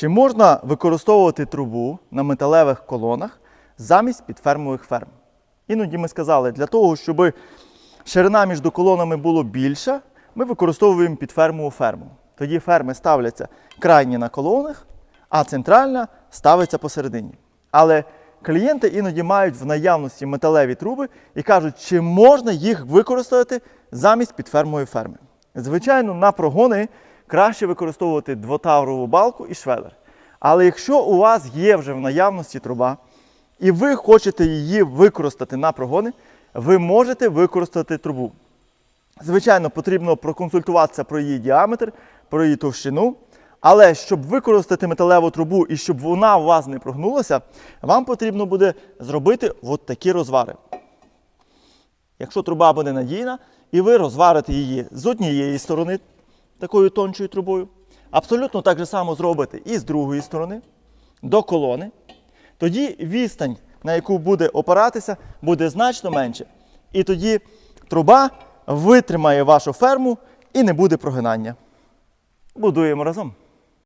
Чи можна використовувати трубу на металевих колонах замість підфермових ферм? Іноді ми сказали, для того, щоб ширина між колонами було більша, ми використовуємо підфермову ферму. Тоді ферми ставляться крайні на колонах, а центральна ставиться посередині. Але клієнти іноді мають в наявності металеві труби і кажуть, чи можна їх використати замість підфермової ферми. Звичайно, на прогони краще використовувати двотаврову балку і швелер. Але якщо у вас є вже в наявності труба, і ви хочете її використати на прогони, ви можете використати трубу. Звичайно, потрібно проконсультуватися про її діаметр, про її товщину. Але щоб використати металеву трубу і щоб вона у вас не прогнулася, вам потрібно буде зробити от такі розвари. Якщо труба буде надійна, і ви розварите її з однієї сторони такою тончою трубою, абсолютно так же само зробите і з другої сторони до колони, тоді відстань, на яку буде опиратися, буде значно менше. І тоді труба витримає вашу ферму і не буде прогинання. Будуємо разом.